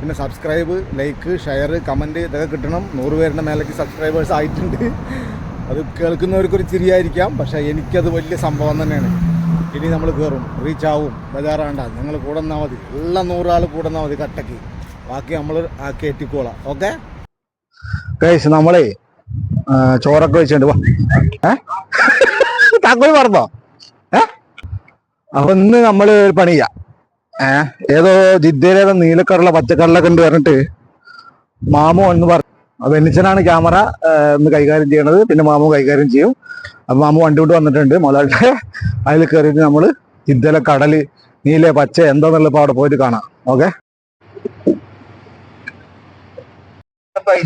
പിന്നെ subscribe like share comment ഇതൊക്കെ കിട്ടണം. നൂറ് പേരുടെ മേലേക്ക് സബ്സ്ക്രൈബേഴ്സ് ആയിട്ടുണ്ട്. അത് കേൾക്കുന്നവർക്കൊരു ചിരിയായിരിക്കാം. പക്ഷേ എനിക്കത് വലിയ സംഭവം തന്നെയാണ്. ഇനി നമ്മൾ കയറും റീച്ച് ആവും. ബജാറാണ്ട. നിങ്ങൾ കൂടെ നിന്നാൽ മതി. ഉള്ള നൂറാൾ കൂടെ നിന്നാൽ മതി കട്ടക്ക്. ബാക്കി നമ്മൾ ആക്കി എത്തിക്കോളാം ഓക്കെ കഴിച്ച് നമ്മളേ ചോറൊക്കെ വെച്ചിട്ടുണ്ട്. വാ. താക്കോൽ മറന്നോ ഏ? അപ്പൊ ഇന്ന് നമ്മൾ ഒരു പണി ചെയ്യാം ഏതോ ജിദ്ദയിലേതോ നീലക്കടല പച്ചക്കടലൊക്കെ ഉണ്ട് പറഞ്ഞിട്ട്. മാമു എന്ന് പറഞ്ഞു അപ്പൊ എനിച്ചനാണ് ക്യാമറ ഇന്ന് കൈകാര്യം ചെയ്യണത്. പിന്നെ മാമു കൈകാര്യം ചെയ്യും. അപ്പൊ മാമു വണ്ടി കൊണ്ട് വന്നിട്ടുണ്ട്. മുതലാളിയുടെ അതിൽ കയറിയിട്ട് നമ്മൾ ജിദ്ദയിലെ കടൽ നീല പച്ച എന്താന്നുള്ള അവിടെ പോയിട്ട് കാണാം. ഓക്കെ?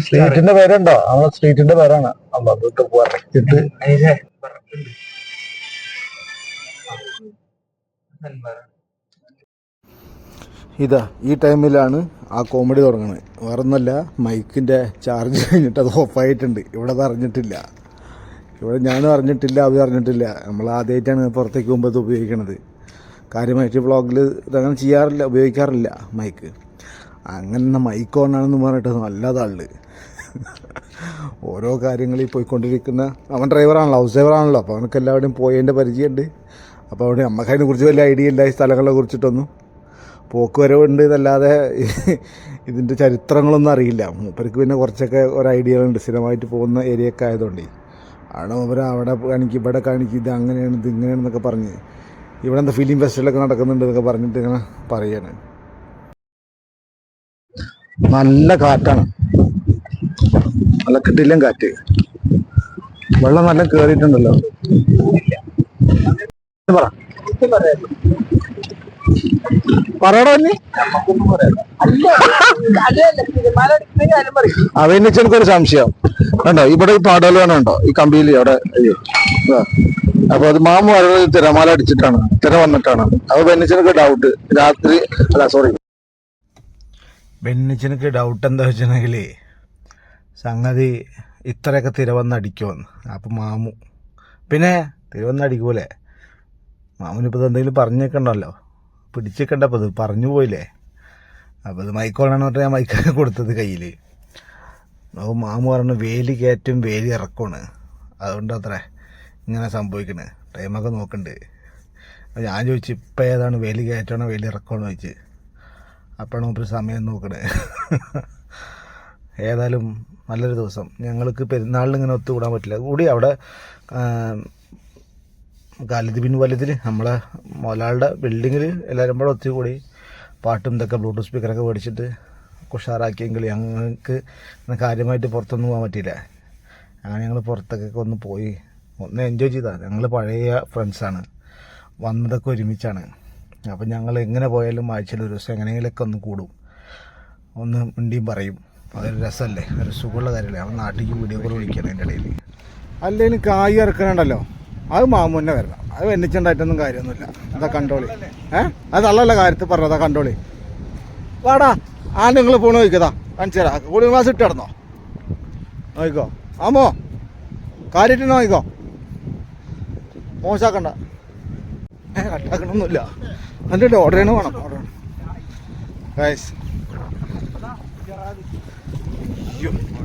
സ്ട്രീറ്റിന്റെ പേരുണ്ടോ? നമ്മളെ സ്ട്രീറ്റിന്റെ പേരാണ്. പറഞ്ഞിട്ട് ഇതാ ഈ ടൈമിലാണ് ആ കോമഡി തുടങ്ങുന്നത് വേറൊന്നല്ല മൈക്കിന്റെ ചാർജ് കഴിഞ്ഞിട്ട് അത് ഓഫായിട്ടുണ്ട് ഇവിടെ അത് അറിഞ്ഞിട്ടില്ല. ഇവിടെ ഞാനും അറിഞ്ഞിട്ടില്ല അത് അറിഞ്ഞിട്ടില്ല. നമ്മൾ ആദ്യമായിട്ടാണ് പുറത്തേക്ക് പോകുമ്പോൾ ഇത് ഉപയോഗിക്കണത്. കാര്യമായിട്ട് വ്ളോഗിൽ ഇതങ്ങനെ ചെയ്യാറില്ല ഉപയോഗിക്കാറില്ല മൈക്ക്. അങ്ങനെ മൈക്ക് ഓണാണെന്ന് പറഞ്ഞിട്ട് നല്ല തള്ളു ഓരോ കാര്യങ്ങളിൽ പോയിക്കൊണ്ടിരിക്കുന്ന അവൻ ഡ്രൈവറാണല്ലോ ഹൗസ് ഡ്രൈവറാണല്ലോ അപ്പോൾ അവനക്ക് എല്ലാവരുടെയും പോയതിന്റെ പരിചയമുണ്ട്. അപ്പോൾ അവിടെ നമുക്ക് അതിനെ കുറിച്ച് വലിയ ഐഡിയ ഇല്ല ഈ സ്ഥലങ്ങളെ കുറിച്ചിട്ടൊന്നും. പോക്ക് വരവുണ്ട് എന്നല്ലാതെ ഇതിന്റെ ചരിത്രങ്ങളൊന്നും അറിയില്ല. മൂപ്പർക്ക് പിന്നെ കുറച്ചൊക്കെ ഒരു ഐഡിയ ഐഡിയകളുണ്ട്. സ്ഥിരമായിട്ട് പോകുന്ന ഏരിയയൊക്കെ ആയതുകൊണ്ട്. അവിടെ മൂപ്പർ അവിടെ കാണിക്കും ഇവിടെ കാണിക്കും ഇത് അങ്ങനെയാണ് ഇത് ഇങ്ങനെയാണെന്നൊക്കെ പറഞ്ഞ്. ഇവിടെ എന്താ ഫിലിം ഫെസ്റ്റിവലൊക്കെ നടക്കുന്നുണ്ട് എന്നൊക്കെ പറഞ്ഞിട്ട് ഇങ്ങനെ പറയാണ്. നല്ല കാറ്റാണ്. നല്ല കിട്ടില്ല കാറ്റ്. വെള്ളം നല്ല കേറിയിട്ടുണ്ടല്ലോ. പറ. പറയടാ നീ. അവനെ എനിക്കൊരു സംശയം. കണ്ടോ ഇവിടെ ഈ ഈ കമ്പിയിൽ അവിടെ. അപ്പൊ അത് മാമു പറയുന്നത് തിരമാല അടിച്ചിട്ടാണ് തിര വന്നിട്ടാണ്. അപ്പൊ ബെന്നിച്ചനൊക്കെ ഡൗട്ട് രാത്രി അല്ല സോറി ബെന്നിച്ചനക്ക് ഡൗട്ട് എന്താ വെച്ചിട്ടുണ്ടെങ്കിൽ സംഗതി ഇത്രയൊക്കെ തിര വന്ന് അടിക്കുമെന്ന്. അപ്പം മാമു. പിന്നെ തിര വന്ന് അടിക്കൂലേ? മാമുനിപ്പോൾ എന്തെങ്കിലും പറഞ്ഞേക്കണ്ടല്ലോ പിടിച്ചേക്കണ്ടപ്പോൾ ഇത് പറഞ്ഞു പോയില്ലേ? അപ്പോൾ ഇത് മൈക്കോളാണെന്ന് പറഞ്ഞാൽ ഞാൻ മൈക്കൊക്കെ കൊടുത്തത് കയ്യിൽ അപ്പോൾ മാമു പറഞ്ഞു വേലി കയറ്റും വേലി ഇറക്കമാണ് അതുകൊണ്ട് അത്ര ഇങ്ങനെ സംഭവിക്കണേ. ടൈമൊക്കെ നോക്കണ്ട്. അപ്പോൾ ഞാൻ ചോദിച്ചു ഇപ്പം ഏതാണ്? വേലി കയറ്റണോ വേലി ഇറക്കണോ ചോദിച്ച്. അപ്പോഴാണ് മൂപ്പര് സമയം നോക്കണേ. ഏതായാലും നല്ലൊരു ദിവസം. ഞങ്ങൾക്ക് പെരുന്നാളിന് ഇങ്ങനെ ഒത്തുകൂടാൻ പറ്റില്ല. കൂടി അവിടെ കാലിത് ബിൻ വലുതിൽ നമ്മളെ മുതലാളുടെ ബിൽഡിങ്ങിൽ എല്ലാവരും കൂടെ ഒത്തുകൂടി പാട്ടും ഇതൊക്കെ ബ്ലൂടൂത്ത് സ്പീക്കറൊക്കെ മേടിച്ചിട്ട് ഉഷാറാക്കിയെങ്കിൽ ഞങ്ങൾക്ക് കാര്യമായിട്ട് പുറത്തൊന്നും പോകാൻ പറ്റിയില്ല. അങ്ങനെ ഞങ്ങൾ പുറത്തൊക്കെ ഒന്ന് പോയി ഒന്ന് എൻജോയ് ചെയ്താൽ ഞങ്ങൾ പഴയ ഫ്രണ്ട്സാണ് വന്നതൊക്കെ ഒരുമിച്ചാണ്. അപ്പം ഞങ്ങൾ എങ്ങനെ പോയാലും ആഴ്ചയിൽ ഒരു ദിവസം എങ്ങനെയെങ്കിലുമൊക്കെ ഒന്ന് കൂടും. ഒന്ന് മിണ്ടിയും പറയും. അതൊരു രസമല്ലേ ഒരു സുഖമുള്ള കാര്യമല്ലേ അവൻ നാട്ടിലേക്ക് വീഡിയോ കോൾ വിളിക്കണം അതിന്റെ ഇടയിൽ അല്ലെങ്കിൽ കായ് ഇറക്കണുണ്ടല്ലോ? അത് മാമുന്നെ വരണം. അത് വെന്നിച്ചുണ്ടായിട്ടൊന്നും കാര്യമൊന്നുമില്ല. അതാ കണ്ടോളി. ഏ? അത് അല്ലല്ല കാര്യത്തിൽ പറഞ്ഞതാ കണ്ടോളി. വാടാ ആ നിങ്ങൾ ഫോൺ നോക്കിയതാ കാണിച്ചു തരാം. ക്ലാസ് ഇട്ട് കിടന്നോ? നോക്കിക്കോ. ആമോ കാര്യമായിട്ട് നോക്കിക്കോ. മോശാക്കണ്ട ഏ കട്ടാക്കണമൊന്നുമില്ല എന്നിട്ട് ഓർഡർ ചെയ്യണ വേണം ഓർഡർ ചെയ്യണം. ഗൈസ്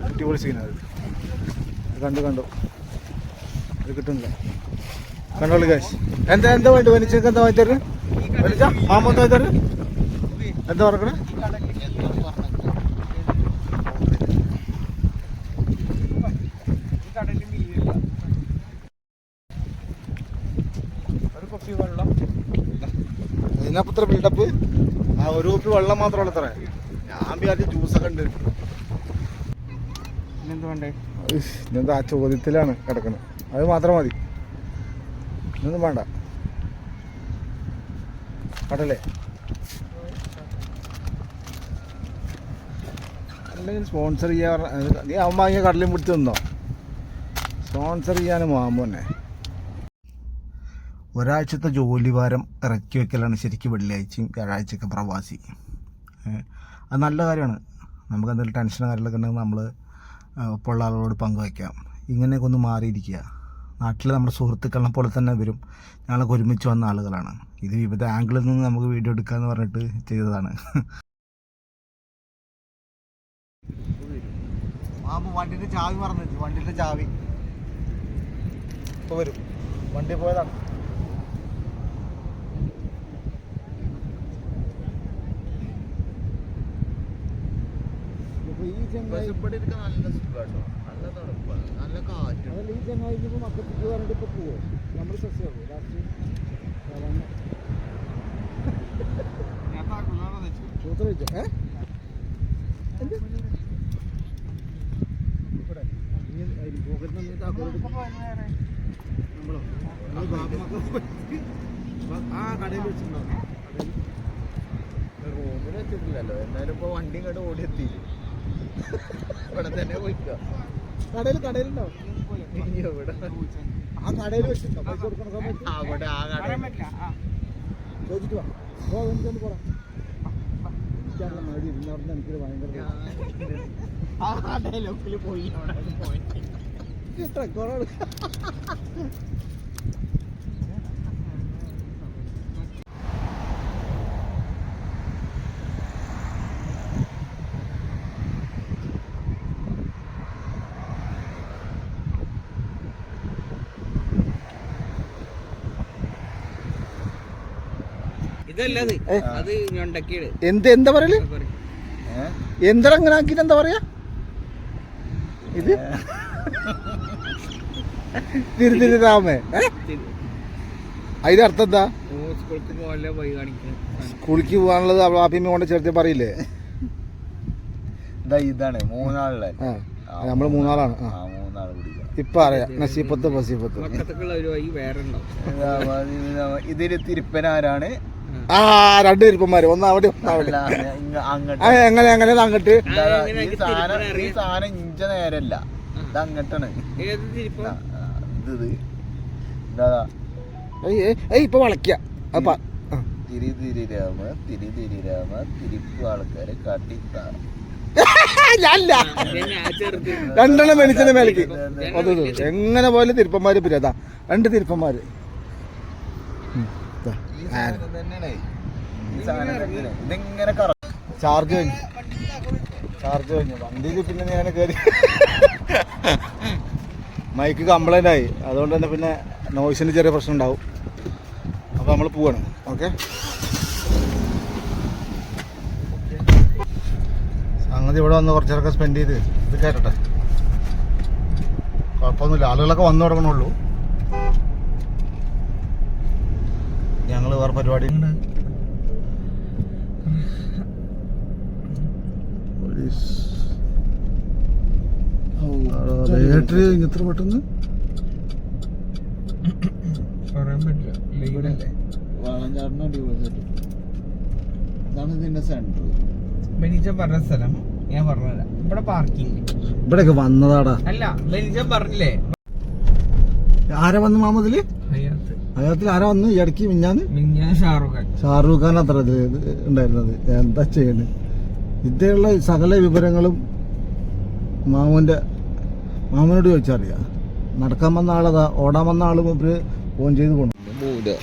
അടിപൊളി സീനാണ് കണ്ടു കണ്ടു. ഇത് കിട്ടുന്നില്ല. കണ്ടോളി കാശ് എന്താ എന്താ വേണ്ടി വലിച്ചക്ക് എന്താ വാങ്ങിത്തരു വലിച്ച മാമ എന്താ വാങ്ങിത്തരു എന്താ പറക്കണേ ഇതിനപ്പത്ര ബിൽഡപ്പ് ആ ഒരു കുപ്പി വെള്ളം മാത്രമല്ല അത്ര ഞാൻ വിചാരിച്ച ജ്യൂസൊക്കെ ഉണ്ട്. പിന്നെന്ത് വേണ്ടേ? ഇന്നെന്താ ആ ചോദ്യത്തിലാണ് കിടക്കുന്നത് അത് മാത്രം മതി. ഇതൊന്നും വേണ്ട. കടലേ അല്ലെങ്കിൽ സ്പോൺസർ ചെയ്യാൻ നീ അവൻ വാങ്ങിയ കടലും പിടിച്ച് നിന്നോ? സ്പോൺസർ ചെയ്യാൻ മാമു തന്നെ. ഒരാഴ്ചത്തെ ജോലി ഭാരം ഇറക്കി വെക്കലാണ് ശരിക്കും വെള്ളിയാഴ്ചയും വ്യാഴാഴ്ചയൊക്കെ പ്രവാസി. അത് നല്ല കാര്യമാണ്. നമുക്ക് എന്തെങ്കിലും ടെൻഷനോ കാര്യങ്ങളൊക്കെ ഉണ്ടെങ്കിൽ നമ്മൾ ഒപ്പമുള്ള ആളുകളോട് പങ്കുവയ്ക്കാം ഇങ്ങനെയൊക്കെ ഒന്ന് മാറിയിരിക്കുക. നാട്ടിൽ നമ്മുടെ സുഹൃത്തുക്കളെ പോലെ തന്നെ വരും. ഞങ്ങളൊക്കെ ഒരുമിച്ച് വന്ന ആളുകളാണ്. ഇത് വിവിധ ആംഗിളിൽ നിന്ന് നമുക്ക് വീഡിയോ എടുക്കാമെന്ന് പറഞ്ഞിട്ട് ചെയ്തതാണ്. മാമ വണ്ടിന്റെ ചാവി മറന്നു വണ്ടിന്റെ ചാവി. ഇപ്പൊ വരും. വണ്ടി പോയതാണ്. ഈ ഇവിടെ ഇരിക്കാൻ നല്ല സുഖാട്ടോ. നല്ല തണുപ്പാണ്. നല്ല കാറ്റും അതല്ല ഈ ചെങ്ങായി ഇനിയിപ്പോ മക്കത്തേക്ക് പറഞ്ഞിട്ട് ഇപ്പൊ പോവോ? നമ്മൾ സസ്യമാകും ലാസ്റ്റ് സൂത്ര വെച്ചോ ഏ? എന്ത്? ഇവിടെ. നീ അതിന് പോക്കറ്റിൽ നിന്ന് താക്കോൽ എടുക്കും. നമ്മളോ? നമ്മൾ ബാബുമൊക്കെ പോയിട്ട് ആ കടയിൽ വെച്ചിട്ടുണ്ടാവും കടയിൽ. റൂമിൽ വെച്ചിട്ടില്ലല്ലോ. എന്നാലും ഇപ്പൊ വണ്ടി ഇങ്ങോട്ട് ഓടി എത്തിയില്ലേ ഇവിടെ തന്നെ പോയിക്ക. കടയിൽ കടയിലുണ്ടാവും. ആ കടയിൽ വെച്ചിട്ടുണ്ടോ പൈസ കൊടുക്കണ സമയത്ത്? ചോദിച്ചിട്ട് വാ. ഓ എനിക്കൊന്ന് പോടാ. എനിക്കാണല്ലോ മടി ഇരുന്നവിടെ എനിക്കൊരു ഭയങ്കര പോയി അവിടെ പോയി റെക്കോർഡാണ് ഇതല്ലത് ഏ? അത് ഞൊണ്ടക്കിയത് എന്ത് എന്താ പറയൽ? എന്താ അങ്ങനെ ആക്കിട്ട് എന്താ പറയാ? ഇത്? തിരി തിരി രാമേ. ഏ? അതിന്റെ അർത്ഥം എന്താ? സ്കൂളിക്ക് പോകാനുള്ളത് അവൾ ആപ്പിമ്മ കൊണ്ട് ചേർത്ത് പറയില്ലേ? ഇതാണ് മൂന്നാളല്ലേ നമ്മൾ മൂന്നാളാണ്. ഇപ്പൊ അറിയാം നസീപ്പത്ത് ബസീപ്പത്ത് ഇതിന് ഒരു വഴി വേറെ ഉണ്ടാവും. ഇതിൽ തിരുപ്പനാരാണ് ആ രണ്ട് തിരുപ്പന്മാര് ഒന്ന് അവിടെ ഒന്ന് അവിടെ. എങ്ങനെ എങ്ങനെ അങ്ങോട്ട്. ഈ സാധനം ഇഞ്ച നേരല്ല. ഇത് അങ്ങട്ടാണ്. ഇപ്പൊ വളയ്ക്ക. അപ്പൊ തിരി തിരി രാമ തിരി തിരി രാമ തിരിപ്പ് ആൾക്കാരെ കാട്ടിത്ത രണ്ടെണ്ണം മേടിച്ചതിന്റെ മേലേക്ക്. എങ്ങനെ പോലെ തിരുപ്പന്മാര് പിരിയതാ രണ്ട് തിരുപ്പന്മാര് ഉം, ദാ. ഈ സാധനം തന്നെയാണ് ഈ സാധനം തന്നെയാണ് ഇതിങ്ങനെ ചാർജ് കഴിഞ്ഞു. ചാർജ് കഴിഞ്ഞു. വണ്ടിയിൽ പിന്നെ ഞാൻ കയറി മൈക്ക് കംപ്ലൈന്റ് ആയി. അതുകൊണ്ട് തന്നെ പിന്നെ നോയ്സിന് ചെറിയ പ്രശ്നം ഉണ്ടാവും. അപ്പോൾ നമ്മൾ പോവാണ്. ഓക്കെ? സംഗതി ഇവിടെ വന്ന് കുറച്ചേരൊക്കെ സ്പെൻഡ് ചെയ്ത് ഇത് കയറട്ടെ കുഴപ്പമൊന്നുമില്ല. ആളുകളൊക്കെ വന്നു തുടങ്ങണുള്ളൂ ഞങ്ങൾ വേറെ പരിപാടി ബാറ്ററി എത്ര പെട്ടെന്ന്? പറയാൻ പറ്റില്ല. ലീഡല്ലേ വളഞ്ഞാടിന് അടിപൊളി ഇതാണ് ഇതിന്റെ സെന്റർ. ബെനിച്ച പറഞ്ഞ സ്ഥലം ഞാൻ പറഞ്ഞുതരാം. ഇവിടെ പാർക്കിംഗ്. ഇവിടെയൊക്കെ വന്നതാടാ. അല്ല ബെനിച്ച പറഞ്ഞില്ലേ? ആരാ വന്ന് മാമതിൽ? ഹയാത്ത് അതിനകത്തിൽ ആരാ വന്ന്? ഈ ഇടയ്ക്ക് മിഞ്ഞാന്ന്? മിഞ്ഞാൻ ഷാറുഖ് ഖാൻ. അത്ര ഇത് ഉണ്ടായിരുന്നത്. എന്താ ചെയ്യണ് ഇതേയുള്ള സകല വിവരങ്ങളും മാമൂന്റെ മാമനോട് ചോദിച്ചറിയാം നടക്കാൻ വന്ന ആളതാ ഓടാൻ വന്ന ആളും ഇവർ ഫോൺ ചെയ്ത് പോകണം ചിക്കറോളാ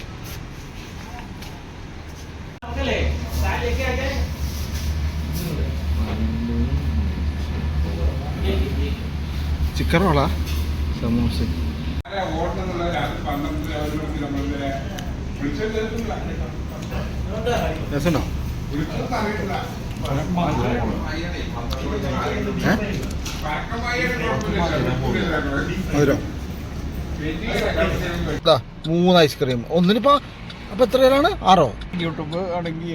ചിക്കൻ റോളാ? സമൂസ. രസമുണ്ടോ? മധുരം. മൂന്ന് ഐസ്ക്രീം. ഒന്നിനിപ്പോ അപ്പൊ എത്ര പേരാണ് ആറോ? യൂട്യൂബ് അടങ്ങി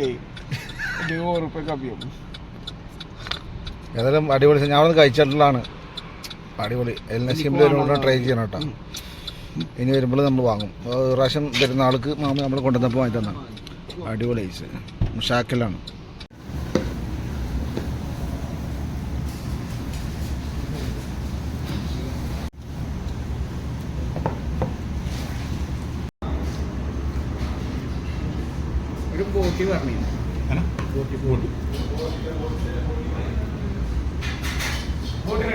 ഏതായാലും അടിപൊളി. ഞാൻ അവിടെ കഴിച്ചിട്ടുള്ളതാണ്. അടിപൊളി. എല്ലാ ട്രൈ ചെയ്യണം കേട്ടോ. ഇനി വരുമ്പോൾ നമ്മൾ വാങ്ങും. റേഷൻ തരുന്ന ആൾക്ക് മാമ നമ്മൾ കൊണ്ടുവന്നപ്പോൾ വാങ്ങി തന്നെ. അടിപൊളി ഐസ്. മുഷാക്കലാണ് ഒരു ബോട്ടി പറഞ്ഞു. ബോട്ടി ബോട്ടി ബോട്ടി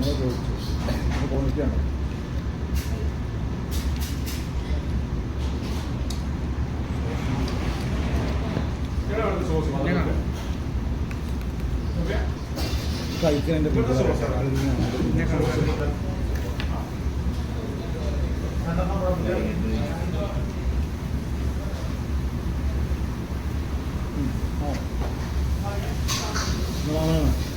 ബോട്ടി ക്വാണ്ടിറ്റി ആണ് കഴിക്കാൻ No, no, no.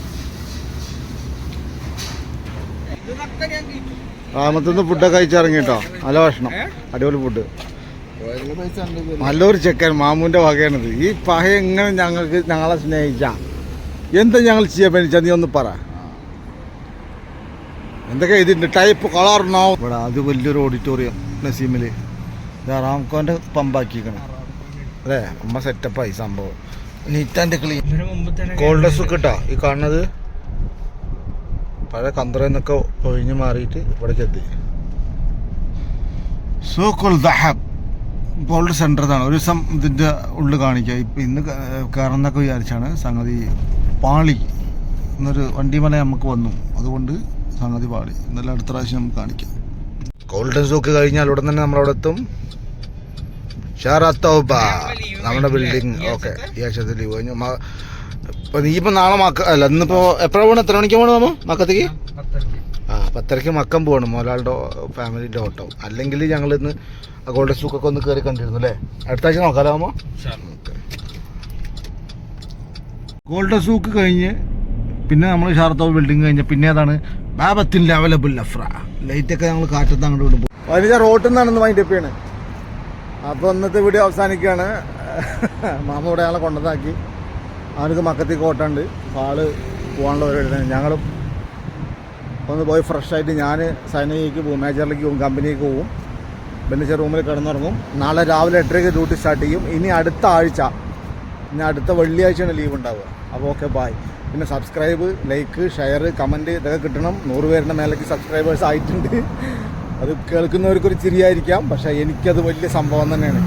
റാമത്തുനിന്ന് ഫുഡൊക്കെ കഴിച്ചിറങ്ങി കേട്ടോ. നല്ല ഭക്ഷണം. അടിപൊളി ഫുഡ് നല്ലൊരു ചെക്കൻ മാമൂന്റെ വകയാണിത്. ഈ പഹ എങ്ങനെ ഞങ്ങൾക്ക് ഞങ്ങളെ സ്നേഹിച്ച. എന്താ ഞങ്ങൾ ചെയ്യാൻ പറ്റിച്ച നീ ഒന്ന് പറ. എന്തൊക്കെ ഇതിന്റെ ടൈപ്പ് കളറിനോ ഇവിടെ അത് വലിയൊരു ഓഡിറ്റോറിയം നസീമിൽ. റാംകോന്റെ പമ്പാക്കിക്കണം അല്ലേ? അമ്മ സെറ്റപ്പായി സംഭവം. നീറ്റാന്റെ ക്ലീൻ കോൾഡ്രസ് മുമ്പ് തന്നെ ഗോൾഡസ് കിട്ടാ ഈ കാണുന്നത്? പഴയ കന്തറന്നൊക്കെ ഒഴിഞ്ഞു മാറിയിട്ട് ഇവിടേക്ക് എത്തി സോക്കോൾ ദഹബ് ഗോൾഡ് സെന്റർ ഇതാണ്. ഒരു ദിവസം ഇതിന്റെ ഉള്ളിൽ കാണിക്കുക ഇപ്പം ഇന്ന് കയറുന്നൊക്കെ വിചാരിച്ചാണ് സംഗതി പാളി എന്നൊരു വണ്ടിമല നമുക്ക് വന്നു. അതുകൊണ്ട് സംഗതി പാളി. എന്നാലും അടുത്ത പ്രാവശ്യം നമുക്ക് കാണിക്കാം. ഗോൾഡൻ സൂക്ക് കഴിഞ്ഞാൽ ഉടൻ തന്നെ നമ്മളവിടെ എത്തും. ഷാറത്തോബ നമ്മുടെ ബിൽഡിംഗ് ഓക്കെ ഈ ലീവ്. കഴിഞ്ഞു മ- നീ ഇപ്പൊ നാളെ മക്ക അല്ല ഇന്നിപ്പോ എപ്പോഴാണ് പോകണം എത്ര മണിക്ക് പോകണം നമ്മ മക്കത്തേക്ക്. ആ പത്തരയ്ക്ക് മക്കം പോകണം മോലാളുടെ ഫാമിലിന്റെ ഓട്ടോ അല്ലെങ്കിൽ ഞങ്ങൾ ഇന്ന് ഗോൾഡൻ സൂക്കൊക്കെ ഒന്ന് കയറി കണ്ടിരുന്നു അല്ലേ? അടുത്ത ആഴ്ച നോക്കാലോ അമ്മ ഗോൾഡൻ സൂക്ക് കഴിഞ്ഞ് പിന്നെ നമ്മൾ ഷാർത്തോ ബിൽഡിംഗ് കഴിഞ്ഞ് പിന്നെ അതാണ് ബാബത്തിൽ അവൈലബിൾ ലൈറ്റ് ഒക്കെ ഞങ്ങൾ കാറ്റത്ത് അങ്ങോട്ട് വിടും വലിയ റോട്ടിൽ നിന്നാണ് വൈൻഡ് അപ്പ് ചെയ്യണേ. അപ്പോൾ ഇന്നത്തെ വീഡിയോ അവസാനിക്കുകയാണ്. മാമ ഇവിടെ ഞങ്ങളെ കൊണ്ടതാക്കി അവനക്ക് മക്കത്തി കോട്ടുണ്ട് ആൾ പോകാനുള്ള പരിപാടി ഞങ്ങളും ഒന്ന് പോയി ഫ്രഷായിട്ട് ഞാൻ സൈനയിലേക്ക് പോകും മേജറിലേക്ക് പോകും കമ്പനിക്ക് പോകും ബെന്നിച്ച റൂമിൽ കിടന്നുറങ്ങും. നാളെ രാവിലെ എട്ടരയ്ക്ക് ഡ്യൂട്ടി സ്റ്റാർട്ട് ചെയ്യും. ഇനി അടുത്ത ആഴ്ച ഇനി അടുത്ത വെള്ളിയാഴ്ചയാണ് ലീവ് ഉണ്ടാവുക. അപ്പോൾ ഓക്കെ ബായ് പിന്നെ സബ്സ്ക്രൈബ് ലൈക്ക് ഷെയർ കമന്റ് ഇതൊക്കെ കിട്ടണം. നൂറ് മേലേക്ക് സബ്സ്ക്രൈബേഴ്സ് ആയിട്ടുണ്ട്. അത് കേൾക്കുന്നവർക്കൊരു ചിരിയായിരിക്കാം. പക്ഷേ എനിക്കത് വലിയ സംഭവം തന്നെയാണ്.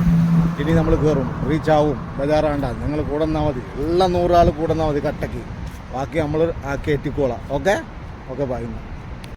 ഇനി നമ്മൾ കയറും റീച്ച് ആവും ബജാറാണ്ട. നിങ്ങൾ കൂടെ നിന്നാൽ മതി. ഉള്ള നൂറാൾ കൂടെ നിന്നാൽ മതി കട്ടയ്ക്ക് ബാക്കി നമ്മൾ ആക്കി എത്തിക്കോളാം ഓക്കെ ഓക്കെ ബൈ